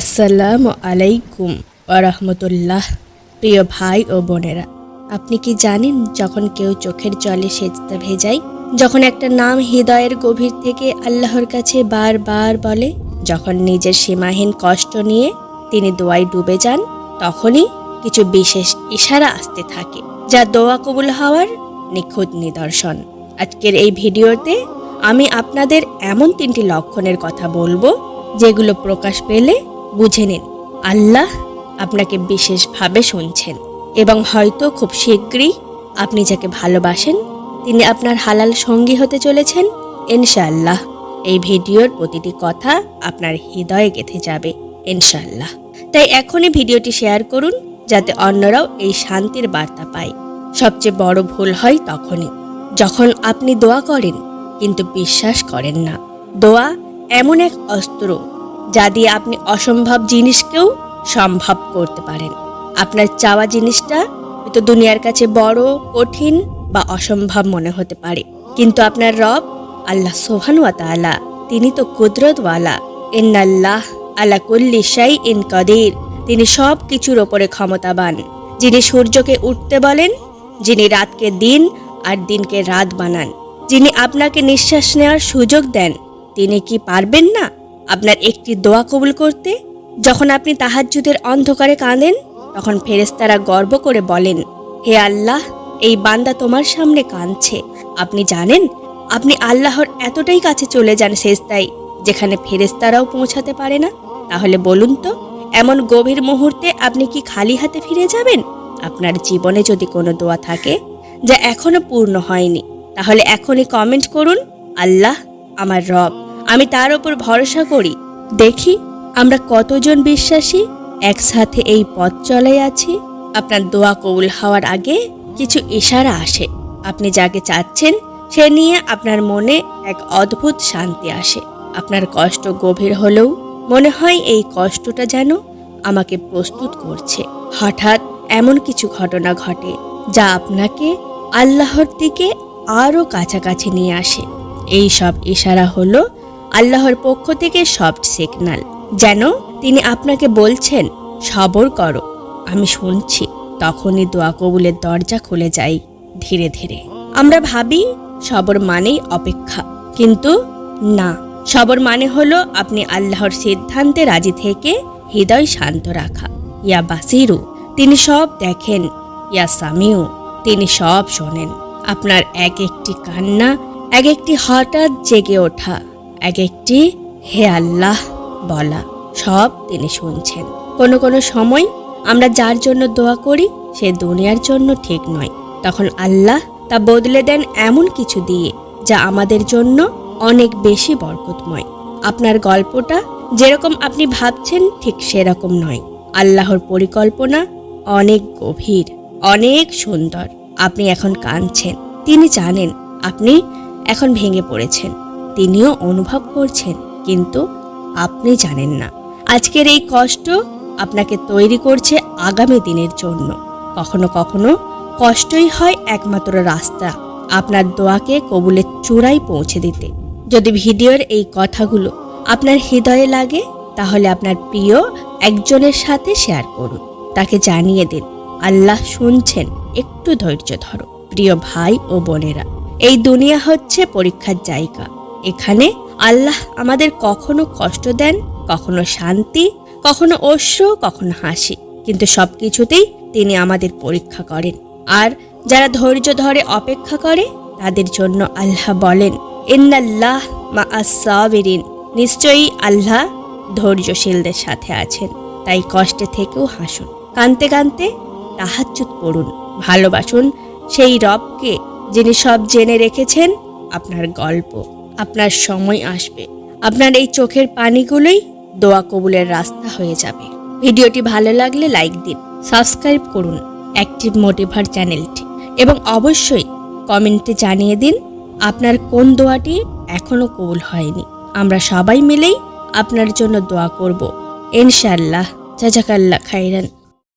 আসসালামু আলাইকুম ওরহমতুল্লাহ প্রিয় ভাই ও বোনেরা, আপনি কি জানেন যখন কেউ চোখের জলে সেজতে ভেজায়, যখন একটা নাম হৃদয়ের গভীর থেকে আল্লাহর কাছে বারবার বলে, যখন নিজের সীমাহীন কষ্ট নিয়ে তিনি দোয়ায় ডুবে যান, তখনই কিছু বিশেষ ইশারা আসতে থাকে, যা দোয়া কবুল হওয়ার নিখুঁত নিদর্শন। আজকের এই ভিডিওতে আমি আপনাদের এমন তিনটি লক্ষণের কথা বলব, যেগুলো প্রকাশ পেলে বুঝে নিন। আল্লাহ আপনাকে বিশেষভাবে শুনছেন এবং হয়তো খুব শীঘ্রই আপনি যাকে ভালোবাসেন, তিনি আপনার হালাল সঙ্গী হতে চলেছেন। ইনশাআল্লাহ, এই ভিডিওর প্রতিটি কথা আপনার হৃদয়ে গেঁথে যাবে। ইনশাআল্লাহ। তাই এখনই ভিডিওটি শেয়ার করুন, যাতে অন্যরাও এই শান্তির বার্তা পায়। সবচেয়ে বড় ভুল হয় তখনই, যখন আপনি দোয়া করেন, কিন্তু বিশ্বাস করেন না। দোয়া এমন এক অস্ত্র যা দিয়ে আপনি অসম্ভব জিনিসকেও সম্ভব করতে পারেন। আপনার চাওয়া জিনিসটা হয়তো দুনিয়ার কাছে বড়, কঠিন বা অসম্ভব মনে হতে পারে। কিন্তু আপনার রব, আল্লাহ সোহানুয়া তাআলা, তিনি তো কুদরতওয়ালা। ইন্নাল্লাহ আলা কুল্লি শাই ইন কদির। তিনি সব কিছুর ওপরে ক্ষমতাবান। যিনি সূর্যকে উঠতে বলেন, যিনি রাতকে দিন আর দিনকে রাত বানান। যিনি আপনাকে নিঃশ্বাস নেওয়ার সুযোগ দেন, তিনি কি পারবেন না? আপনার একটি দোয়া কবুল করতে, যখন আপনি তাহাজ্জুদের অন্ধকারে কাঁদেন, তখন ফেরেস্তারা গর্ব করে বলেন, হে আল্লাহ, এই বান্দা তোমার সামনে কাঁদছে। আপনি জানেন, আপনি আল্লাহর এতটাই কাছে চলে যান শেষদাই যেখানে ফেরেস্তারাও পৌঁছাতে পারে না। তাহলে বলুন তো, এমন গভীর মুহূর্তে আপনি কি খালি হাতে ফিরে যাবেন? আপনার জীবনে যদি কোনো দোয়া থাকে, যা এখনও পূর্ণ হয়নি, তাহলে এখনই কমেন্ট করুন, আল্লাহ, আমার রব। আমি তার ওপর ভরসা করি। দেখি, আমরা কতজন বিশ্বাসী? একসাথে এই পথ চলে আছি। আপনার দোয়া কবুল হওয়ার আগে কিছু ইশারা আসে। আপনি যাকে চাচ্ছেন, সে নিয়ে আপনার মনে এক অদ্ভুত শান্তি আসে। আপনার কষ্ট গভীর হলেও মনে হয় এই কষ্টটা যেন আমাকে প্রস্তুত করছে। হঠাৎ এমন কিছু ঘটনা ঘটে, যা আপনাকে আল্লাহর দিকে আরও কাছাকাছি নিয়ে আসে। এই সব ইশারা হলো আল্লাহর পক্ষ থেকে সফট সিগনাল যেন তিনি আপনাকে বলছেন, সবর করো। আমি শুনছি। তখনই দোয়া কবুলের দরজা খুলে যায় ধীরে ধীরে। আমরা ভাবি, সবর মানেই অপেক্ষা। কিন্তু না, সবর মানে হলো আপনি আল্লাহর সিদ্ধান্তে রাজি থেকে হৃদয় শান্ত রাখা। ইয়া বাসিরু, তিনি সব দেখেন। ইয়া সামিউ, তিনি সব শোনেন। আপনার এক একটি কান্না, এক একটি হঠাৎ জেগে ওঠা। এক একটি হে আল্লাহ বলা। সব তিনি শুনছেন। কোনো কোনো সময় আমরা যার জন্য দোয়া করি, সে দুনিয়ার জন্য ঠিক নয়। তখন আল্লাহ তা বদলে দেন এমন কিছু দিয়ে, যা আমাদের জন্য অনেক বেশি বরকতময়। আপনার গল্পটা যেরকম আপনি ভাবছেন, ঠিক সেরকম নয়। আল্লাহর পরিকল্পনা অনেক গভীর, অনেক সুন্দর। আপনি এখন কাঁদছেন। তিনি জানেন, আপনি এখন ভেঙে পড়েছেন। তিনিও অনুভব করছেন, কিন্তু আপনি জানেন না। আজকের এই কষ্ট আপনাকে তৈরি করছে আগামী দিনের জন্য। কখনো কখনো কষ্টই হয় একমাত্র রাস্তা, আপনার দোয়াকে কবুলের চূড়ায় পৌঁছে দিতে। যদি ভিডিওর এই কথাগুলো আপনার হৃদয়ে লাগে, তাহলে আপনার প্রিয় একজনের সাথে শেয়ার করুন। তাকে জানিয়ে দিন, আল্লাহ শুনছেন, একটু ধৈর্য ধরো। প্রিয় ভাই ও বোনেরা, এই দুনিয়া হচ্ছে পরীক্ষার জায়গা। এখানে আল্লাহ আমাদের কখনো কষ্ট দেন, কখনো শান্তি, কখনো অশ্র, কখনো হাসি। কিন্তু সব কিছুতেই তিনি আমাদের পরীক্ষা করেন। আর যারা ধৈর্য ধরে অপেক্ষা করে, তাদের জন্য আল্লাহ বলেন, ইন্নাল্লাহ মা আসাবিরিন নিশ্চয়ই আল্লাহ ধৈর্যশীলদের সাথে আছেন। তাই কষ্টে থেকেও হাসুন। কানতে কানতে তাহাজ্জুদ পড়ুন। ভালোবাসুন সেই রবকে যিনি সব জেনে রেখেছেন আপনার গল্প। আপনার সময় আসবে। আপনার এই চোখের পানিগুলোই দোয়া কবুলের রাস্তা হয়ে যাবে। ভিডিওটি ভালো লাগলে লাইক দিন, সাবস্ক্রাইব করুন অ্যাক্টিভ মোটিভার চ্যানেলটি এবং অবশ্যই কমেন্টে জানিয়ে দিন আপনার কোন দোয়াটি এখনও কবুল হয়নি। আমরা সবাই মিলেই আপনার জন্য দোয়া করব। ইনশাল্লাহ জাজাকাল্লাহ খাইরান